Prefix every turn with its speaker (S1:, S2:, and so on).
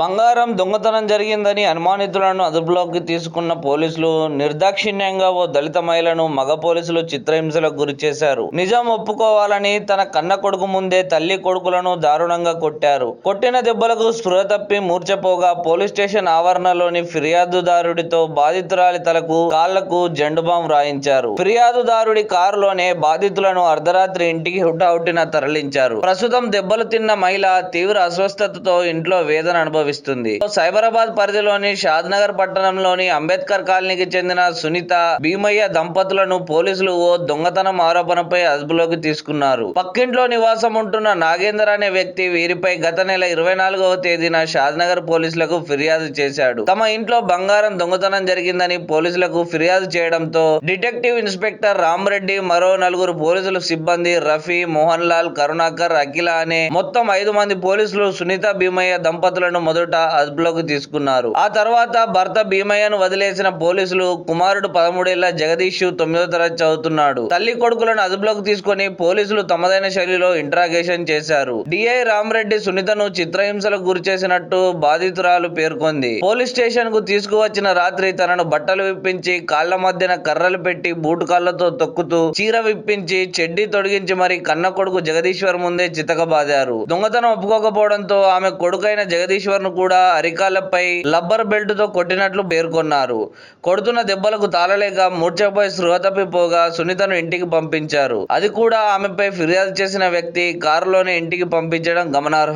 S1: బంగారం దొంగతనం జరిగిందని అనుమానితులను అదుపులోకి తీసుకున్న పోలీసులు నిర్దాక్షిణ్యంగా ఓ దళిత మహిళను మగ పోలీసులు చిత్రహింసలకు గురి చేశారు. నిజం ఒప్పుకోవాలని తన కన్న కొడుకు ముందే తల్లి కొడుకులను దారుణంగా కొట్టారు. కొట్టిన దెబ్బలకు స్పృహ తప్పి మూర్చపోగా పోలీస్ స్టేషన్ ఆవరణలోని ఫిర్యాదుదారుడితో బాధితురాలి తలకు కాళ్ళకు జెండుబాం రాయించారు ఫిర్యాదుదారుడి కారులోనే బాధితులను అర్ధరాత్రి ఇంటికి హుటాహుటిన తరలించారు. ప్రస్తుతం దెబ్బలు తిన్న మహిళ తీవ్ర అస్వస్థతతో ఇంట్లో వేదన అనుభవిస్తుంది. సైబరాబాద్ పరిధిలోని షాద్నగర్ పట్టణంలోని అంబేద్కర్ కాలనీకి చెందిన సునీత భీమయ్య దంపతులను పోలీసులు ఓ దొంగతనం ఆరోపణపై అదుపులోకి తీసుకున్నారు. పక్కింట్లో నివాసం ఉంటున్న నాగేందర్ అనే వ్యక్తి వీరిపై గత నెల ఇరవై నాలుగవ తేదీన షాద్నగర్ పోలీసులకు ఫిర్యాదు చేశాడు. తమ ఇంట్లో బంగారం దొంగతనం జరిగిందని పోలీసులకు ఫిర్యాదు చేయడంతో డిటెక్టివ్ ఇన్స్పెక్టర్ రామరెడ్డి మరో నలుగురు పోలీసులు సిబ్బంది రఫీ మోహన్ లాల్ కరుణాకర్ అఖిల అనే మొత్తం ఐదు మంది పోలీసులు సునీత భీమయ్య దంపతులను మొదట అదుపులోకి తీసుకున్నారు. ఆ తర్వాత భర్త భీమయ్యను వదిలేసిన పోలీసులు కుమారుడు పదమూడేళ్ళ జగదీష్ తొమ్మిదో తరగతి చదువుతున్నాడు. తల్లి కొడుకులను అదుపులోకి తీసుకొని పోలీసులు తమదైన శైలిలో ఇంట్రాగేషన్ చేశారు. డిఐ రామరెడ్డి సునీతను చిత్రహింసలకు గురి చేసినట్టు బాధితురాలు పేర్కొంది. పోలీస్ స్టేషన్కు తీసుకువచ్చిన రాత్రి తనను బట్టలు విప్పించి కాళ్ళ మధ్యన కర్రలు పెట్టి బూటు కాళ్ళతో తొక్కుతూ చీర విప్పించి చెడ్డి తొడిగించి మరి కన్న కొడుకు జగదీశ్వర్ ముందే చితకబాదారు. దొంగతనం ఒప్పుకోకపోవడంతో ఆమె కొడుకైన జగదీశ్వర్ ను కూడా అరికాలపై లబ్బర్ బెల్ట్తో కొట్టినట్లు పేర్కొన్నారు. కొడుతున్న దెబ్బలకు తాళలేక మూర్చపోయి స్పృహ తప్పిపోగా సునీతను ఇంటికి పంపించారు. అది కూడా ఆమెపై ఫిర్యాదు చేసిన వ్యక్తి కారులోనే ఇంటికి పంపించడం గమనార్హం.